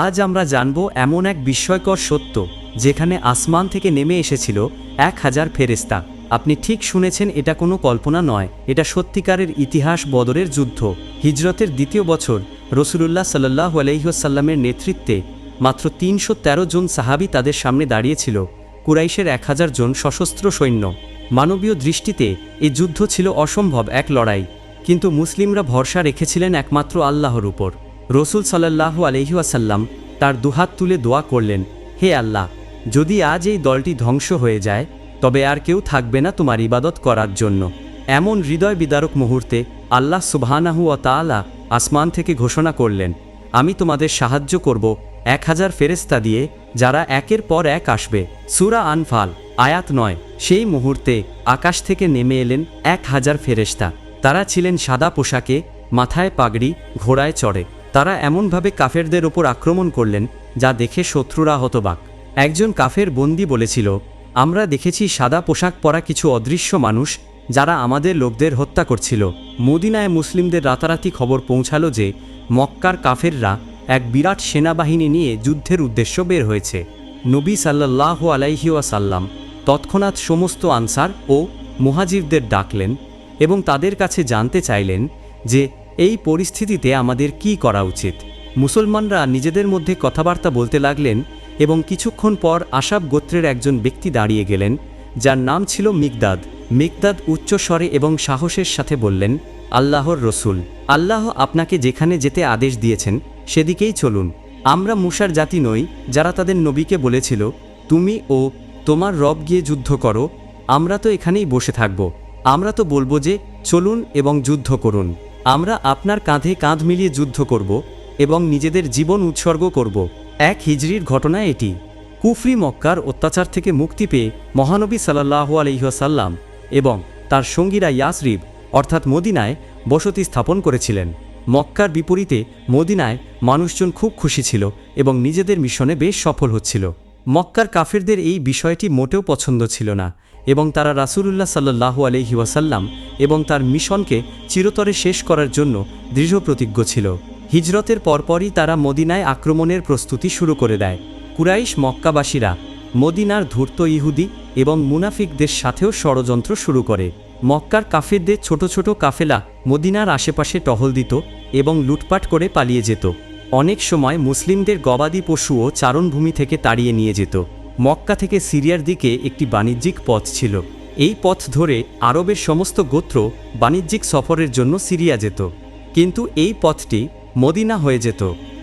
আজ আমরা জানব এমন এক বিস্ময়কর সত্য, যেখানে আসমান থেকে নেমে এসেছিল এক হাজার ফেরেস্তা আপনি ঠিক শুনেছেন এটা কোনো কল্পনা নয়, এটা সত্যিকারের ইতিহাস বদরের যুদ্ধ, হিজরতের দ্বিতীয় বছর। রসুলুল্লাহ সাল্লাহ আলহিহাসাল্লামের নেতৃত্বে মাত্র তিনশো তেরো জন সাহাবি তাদের সামনে দাঁড়িয়েছিল, কুরাইশের এক হাজার জন সশস্ত্র সৈন্য। মানবীয় দৃষ্টিতে এই যুদ্ধ ছিল অসম্ভব এক লড়াই, কিন্তু মুসলিমরা ভরসা রেখেছিলেন একমাত্র আল্লাহর উপর। রসুল সাল্লাহ আলহিউসাল্লাম তার দুহাত তুলে দোয়া করলেন, হে আল্লাহ, যদি আজ এই দলটি ধ্বংস হয়ে যায়, তবে আর কেউ থাকবে না তোমার ইবাদত করার জন্য। এমন হৃদয় বিদারক মুহূর্তে আল্লাহ সুবহানাহু ও তাআলা আসমান থেকে ঘোষণা করলেন, আমি তোমাদের সাহায্য করব এক হাজার ফেরেস্তা দিয়ে, যারা একের পর এক আসবে। সুরা আনফাল, আয়াত নয়, সেই মুহূর্তে আকাশ থেকে নেমে এলেন এক হাজার ফেরেস্তা তারা ছিলেন সাদা পোশাকে, মাথায় পাগড়ি, ঘোড়ায় চড়ে। তারা এমনভাবে কাফেরদের ওপর আক্রমণ করলেন, যা দেখে শত্রুরা হতবাক। একজন কাফের বন্দি বলেছিল, আমরা দেখেছি সাদা পোশাক পরা কিছু অদৃশ্য মানুষ, যারা আমাদের লোকদের হত্যা করছিল। মদিনায় মুসলিমদের রাতারাতি খবর পৌঁছালো যে, মক্কার কাফেররা এক বিরাট সেনাবাহিনী নিয়ে যুদ্ধের উদ্দেশ্য বের হয়েছে। নবী সাল্লাহ আলাইহি ওয়াসাল্লাম তৎক্ষণাৎ সমস্ত আনসার ও মুহাজিরদের ডাকলেন এবং তাদের কাছে জানতে চাইলেন যে এই পরিস্থিতিতে আমাদের কি করা উচিত? মুসলমানরা নিজেদের মধ্যে কথাবার্তা বলতে লাগলেন এবং কিছুক্ষণ পর আসাব গোত্রের একজন ব্যক্তি দাঁড়িয়ে গেলেন, যার নাম ছিল মিগদাদ মিগদাদ উচ্চস্বরে এবং সাহসের সাথে বললেন, আল্লাহর রসুল, আল্লাহ আপনাকে যেখানে যেতে আদেশ দিয়েছেন, সেদিকেই চলুন। আমরা মুসার জাতি নই, যারা তাদের নবীকে বলেছিল, তুমি ও তোমার রব গিয়ে যুদ্ধ করো, আমরা তো এখানেই বসে থাকব। আমরা তো বলব যে, চলুন এবং যুদ্ধ করুন। আমরা আপনার কাঁধে কাঁধ মিলিয়ে যুদ্ধ করব এবং নিজেদের জীবন উৎসর্গ করব। এক হিজড়ির ঘটনা এটি। কুফরি মক্কার অত্যাচার থেকে মুক্তি পেয়ে মহানবী সাল্লাহ আলহিহাসাল্লাম এবং তার সঙ্গীরা ইয়াসরিব, অর্থাৎ মদিনায় বসতি স্থাপন করেছিলেন। মক্কার বিপরীতে মদিনায় মানুষজন খুব খুশি ছিল এবং নিজেদের মিশনে বেশ সফল হচ্ছিল। মক্কার কাফেরদের এই বিষয়টি মোটেও পছন্দ ছিল না, এবং তারা রাসূলুল্লাহ সাল্লাহ আলহি ওয়াসাল্লাম এবং তার মিশনকে চিরতরে শেষ করার জন্য দৃঢ় প্রতিজ্ঞ ছিল। হিজরতের পরপরই তারা মদিনায় আক্রমণের প্রস্তুতি শুরু করে দেয়। কুরাইশ মক্কাবাসীরা মদিনার ধূর্ত ইহুদি এবং মুনাফিকদের সাথেও ষড়যন্ত্র শুরু করে। মক্কার কাফেরদের ছোট ছোট কাফেলা মদিনার আশেপাশে টহল দিত এবং লুটপাট করে পালিয়ে যেত। অনেক সময় মুসলিমদের গবাদি পশুও চারণভূমি থেকে তাড়িয়ে নিয়ে যেত। মক্কা থেকে সিরিয়ার দিকে একটি বাণিজ্যিক পথ ছিল। এই পথ ধরে আরবের সমস্ত গোত্র বাণিজ্যিক সফরের জন্য সিরিয়া যেত। কিন্তু এই পথটি মদিনা হয়ে যেত।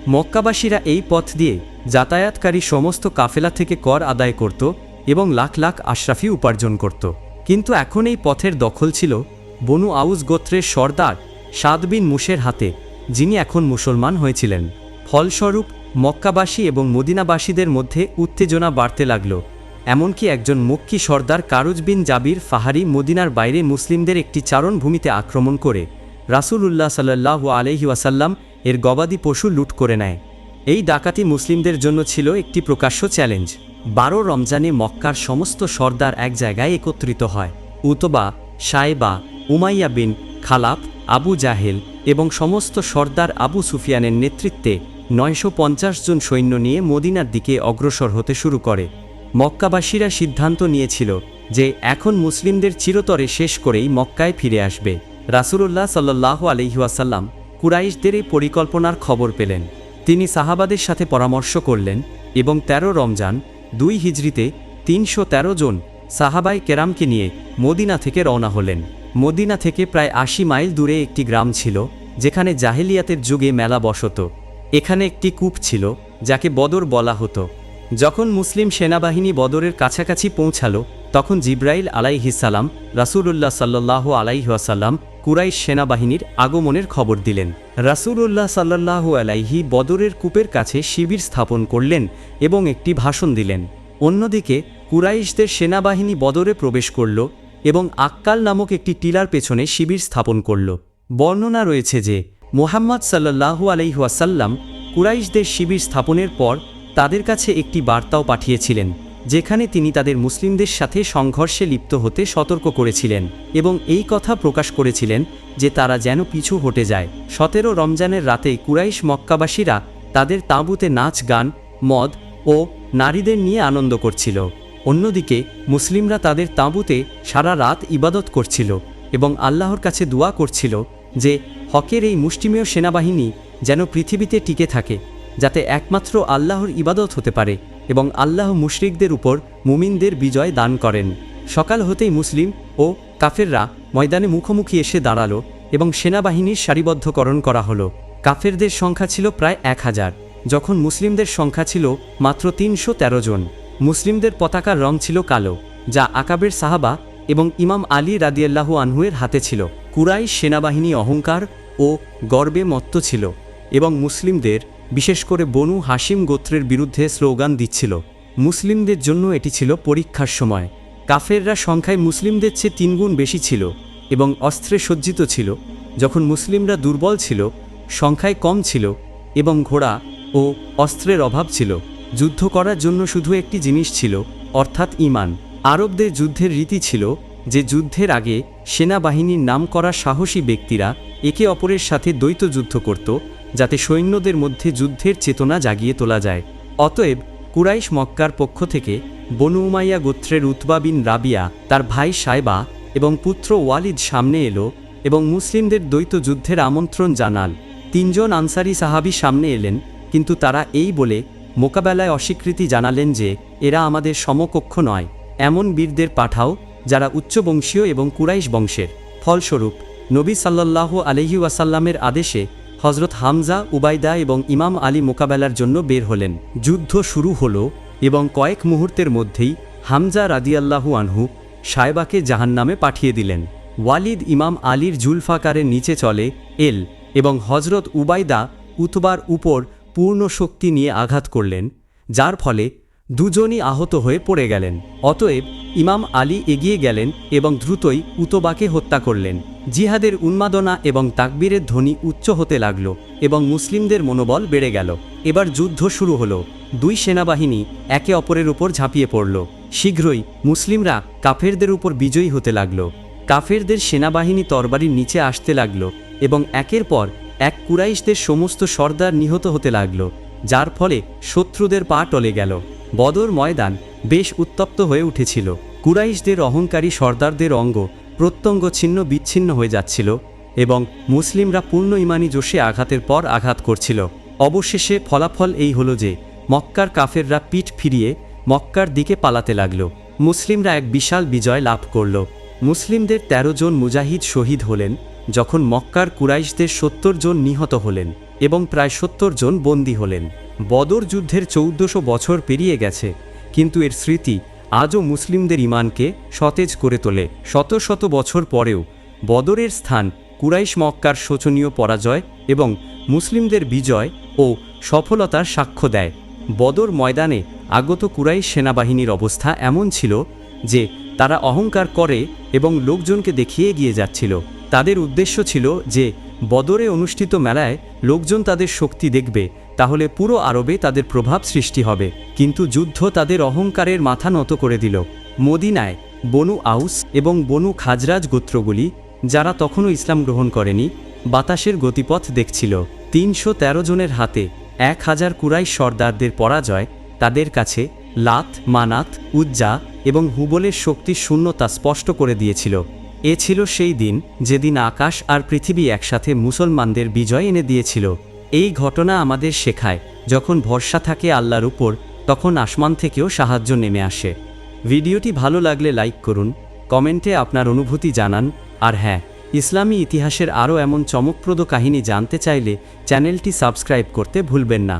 মক্কাবাসীরা এই পথ দিয়ে যাতায়াতকারী সমস্ত কাফেলা থেকে কর আদায় করত এবং লাখ লাখ আশরাফি উপার্জন করত। কিন্তু এখন এই পথের দখল ছিল বনু আউস গোত্রের সর্দার সাদ বিন মুশের হাতে। যিনি এখন মুসলমান হয়েছিলেন। ফলস্বরূপ, মক্কাবাসী এবং মদিনাবাসীদের মধ্যে উত্তেজনা বাড়তে লাগল। এমনকি একজন মক্কি সর্দার কারুজ বিন জাবির ফাহারি মদিনার বাইরে মুসলিমদের একটি চারণভূমিতে আক্রমণ করে, রাসূলুল্লাহ সাল্লাহ আলহি ওয়াসাল্লাম এর গবাদি পশু লুট করে নেয়। এই ডাকাতি মুসলিমদের জন্য ছিল একটি প্রকাশ্য চ্যালেঞ্জ। বারো রমজানে মক্কার সমস্ত সর্দার এক জায়গায় একত্রিত হয়। Utbah, Shaybah, Umayyah bin Khalaf Abu Jahl এবং সমস্ত সর্দার আবু সুফিয়ানের নেতৃত্বে নয়শো পঞ্চাশ জন সৈন্য নিয়ে মদিনার দিকে অগ্রসর হতে শুরু করে। মক্কাবাসীরা সিদ্ধান্ত নিয়েছিল যে এখন মুসলিমদের চিরতরে শেষ করেই মক্কায় ফিরে আসবে। রাসূলুল্লাহ সাল্লাহ আলহিহাসাল্লাম কুরাইশদের এই পরিকল্পনার খবর পেলেন। তিনি সাহাবাদের সাথে পরামর্শ করলেন এবং ১৩ রমজান, দুই হিজড়িতে তিনশো তেরো জন সাহাবাই কেরামকে নিয়ে মদিনা থেকে রওনা হলেন। মদিনা থেকে প্রায় আশি মাইল দূরে একটি গ্রাম ছিল যেখানে জাহেলিয়াতের যুগে মেলা বসত। এখানে একটি কূপ ছিল, যাকে বদর বলা হতো। যখন মুসলিম সেনাবাহিনী বদরের কাছাকাছি পৌঁছালো, তখন জিব্রাইল আলাইহিসাল্লাম রাসূলুল্লাহ সাল্লাহ আলাইহাসাল্লাম কুরাইশ সেনাবাহিনীর আগমনের খবর দিলেন। রাসূলুল্লাহ সাল্লাহ আলাইহি বদরের কূপের কাছে শিবির স্থাপন করলেন এবং একটি ভাষণ দিলেন। অন্যদিকে, কুরাইশদের সেনাবাহিনী বদরে প্রবেশ করল এবং আক্কাল নামক একটি টিলার পেছনে শিবির স্থাপন করল। বর্ণনা রয়েছে যে মোহাম্মদ সাল্লাহু আলাইহাসাল্লাম কুরাইশদের শিবির স্থাপনের পর তাদের কাছে একটি বার্তাও পাঠিয়েছিলেন, যেখানে তিনি তাদের মুসলিমদের সাথে সংঘর্ষে লিপ্ত হতে সতর্ক করেছিলেন এবং এই কথা প্রকাশ করেছিলেন যে তারা যেন পিছু হটে যায়। সতেরো রমজানের রাতে কুরাইশ মক্কাবাসীরা তাদের তাঁবুতে নাচ, গান, মদ ও নারীদের নিয়ে আনন্দ করছিল। অন্যদিকে মুসলিমরা তাদের তাঁবুতে সারা রাত ইবাদত করছিল এবং আল্লাহর কাছে দোয়া করছিল যে হকের এই মুষ্টিমেয় সেনাবাহিনী যেন পৃথিবীতে টিকে থাকে, যাতে একমাত্র আল্লাহর ইবাদত হতে পারে এবং আল্লাহ মুশরিকদের উপর মুমিনদের বিজয় দান করেন। সকাল হতেই মুসলিম ও কাফেররা ময়দানে মুখোমুখি এসে দাঁড়াল এবং সেনাবাহিনীর সারিবদ্ধকরণ করা হলো। কাফেরদের সংখ্যা ছিল প্রায় এক হাজার। যখন মুসলিমদের সংখ্যা ছিল মাত্র তিনশো তেরো জন। মুসলিমদের পতাকার রং ছিল কালো, যা আকাবের সাহাবা এবং ইমাম আলী রাদিয়াল্লাহু আনহুয়ের হাতে ছিল। কুরাই সেনাবাহিনী অহংকার ও গর্বে মত্ত ছিল এবং মুসলিমদের, বিশেষ করে বনু হাসিম গোত্রের বিরুদ্ধে স্লোগান দিচ্ছিল। মুসলিমদের জন্য এটি ছিল পরীক্ষার সময়। কাফেররা সংখ্যায় মুসলিমদের চেয়ে তিনগুণ বেশি ছিল এবং অস্ত্রে সজ্জিত ছিল। যখন মুসলিমরা দুর্বল ছিল, সংখ্যায় কম ছিল এবং ঘোড়া ও অস্ত্রের অভাব ছিল। যুদ্ধ করার জন্য শুধু একটি জিনিস ছিল, অর্থাৎ ইমান। আরবদের যুদ্ধের রীতি ছিল যে যুদ্ধের আগে সেনাবাহিনীর নাম করা সাহসী ব্যক্তিরা একে অপরের সাথে দ্বৈত যুদ্ধ করত, যাতে সৈন্যদের মধ্যে যুদ্ধের চেতনা জাগিয়ে তোলা যায়। অতএব কুরাইশ মক্কার পক্ষ থেকে বনু উমাইয়া গোত্রের উতবা বিন রাবিয়া, তার ভাই সাইবা এবং পুত্র ওয়ালিদ সামনে এলো এবং মুসলিমদের দ্বৈত যুদ্ধের আমন্ত্রণ জানাল। তিনজন আনসারি সাহাবি সামনে এলেন, কিন্তু তারা এই বলে মোকাবেলায় অস্বীকৃতি জানালেন যে, এরা আমাদের সমকক্ষ নয়। এমন বীরদের পাঠাও যারা উচ্চবংশীয় এবং কুরাইশ বংশের। ফলস্বরূপ, নবী সাল্লাল্লাহু আলহি ওয়াসাল্লামের আদেশে হজরত হামজা উবাইদা এবং ইমাম আলী মোকাবেলার জন্য বের হলেন। যুদ্ধ শুরু হল এবং কয়েক মুহূর্তের মধ্যেই হামজা রাদিয়াল্লাহু আনহু সায়বাকে জাহান্নামে পাঠিয়ে দিলেন। ওয়ালিদ ইমাম আলীর জুলফাকারের নিচে চলে এল এবং হজরত উবাইদা উতবার উপর পূর্ণ শক্তি নিয়ে আঘাত করলেন, যার ফলে দুজনই আহত হয়ে পড়ে গেলেন। অতএব ইমাম আলী এগিয়ে গেলেন এবং দ্রুতই উতবাকে হত্যা করলেন। জিহাদের উন্মাদনা এবং তাকবীরের ধ্বনি উচ্চ হতে লাগল এবং মুসলিমদের মনোবল বেড়ে গেল। এবার যুদ্ধ শুরু হলো। দুই সেনাবাহিনী একে অপরের উপর ঝাঁপিয়ে পড়ল। শীঘ্রই মুসলিমরা কাফেরদের উপর বিজয়ী হতে লাগল। কাফেরদের সেনাবাহিনী তরবারির নিচে আসতে লাগল এবং একের পর এক কুরাইশদের সমস্ত সর্দার নিহত হতে লাগল, যার ফলে শত্রুদের পা টলে গেল। বদর ময়দান বেশ উত্তপ্ত হয়ে উঠেছিল। কুরাইশদের অহংকারী সর্দারদের অঙ্গ প্রত্যঙ্গ ছিন্ন বিচ্ছিন্ন হয়ে যাচ্ছিল এবং মুসলিমরা পূর্ণ ইমানি জোশে আঘাতের পর আঘাত করছিল। অবশেষে ফলাফল এই হলো যে মক্কার কাফেররা পিঠ ফিরিয়ে মক্কার দিকে পালাতে লাগল। মুসলিমরা এক বিশাল বিজয় লাভ করল। মুসলিমদের ১৩ জন মুজাহিদ শহীদ হলেন যখন মক্কার কুরাইশদের সত্তর জন নিহত হলেন এবং প্রায় সত্তর জন বন্দী হলেন। বদর যুদ্ধের চৌদ্দশো বছর পেরিয়ে গেছে, কিন্তু এর স্মৃতি আজও মুসলিমদের ইমানকে সতেজ করে তোলে। শত শত বছর পরেও বদরের স্থান কুরাইশ মক্কার শোচনীয় পরাজয় এবং মুসলিমদের বিজয় ও সফলতার সাক্ষ্য দেয়। বদর ময়দানে আগত কুরাইশ সেনাবাহিনীর অবস্থা এমন ছিল যে তারা অহংকার করে এবং লোকজনকে দেখিয়ে এগিয়ে যাচ্ছিল। তাদের উদ্দেশ্য ছিল যে বদরে অনুষ্ঠিত মেলায় লোকজন তাদের শক্তি দেখবে তাহলে পুরো আরবে তাদের প্রভাব সৃষ্টি হবে। কিন্তু যুদ্ধ তাদের অহংকারের মাথা নত করে দিল। মদিনায় বনু আউস এবং বনু খাজরাজ গোত্রগুলি, যারা তখনও ইসলাম গ্রহণ করেনি, বাতাসের গতিপথ দেখছিল। তিনশো তেরো জনের হাতে এক হাজার কুরাই সর্দারদের পরাজয়, তাদের কাছে লাত, মানাত, উজ্জা এবং হুবলের শক্তির শূন্যতা স্পষ্ট করে দিয়েছিল। এ ছিল সেই দিন যেদিন আকাশ আর পৃথিবী একসাথে মুসলমানদের বিজয় এনে দিয়েছিল। এই ঘটনা আমাদের শেখায়, যখন ভরসা থাকে আল্লাহর উপর, তখন আসমান থেকেও সাহায্য নেমে আসে। ভিডিওটি ভালো লাগলে লাইক করুন, কমেন্টে আপনার অনুভূতি জানান, আর হ্যাঁ ইসলামী ইতিহাসের আরও এমন চমকপ্রদ কাহিনী জানতে চাইলে চ্যানেলটি সাবস্ক্রাইব করতে ভুলবেন না।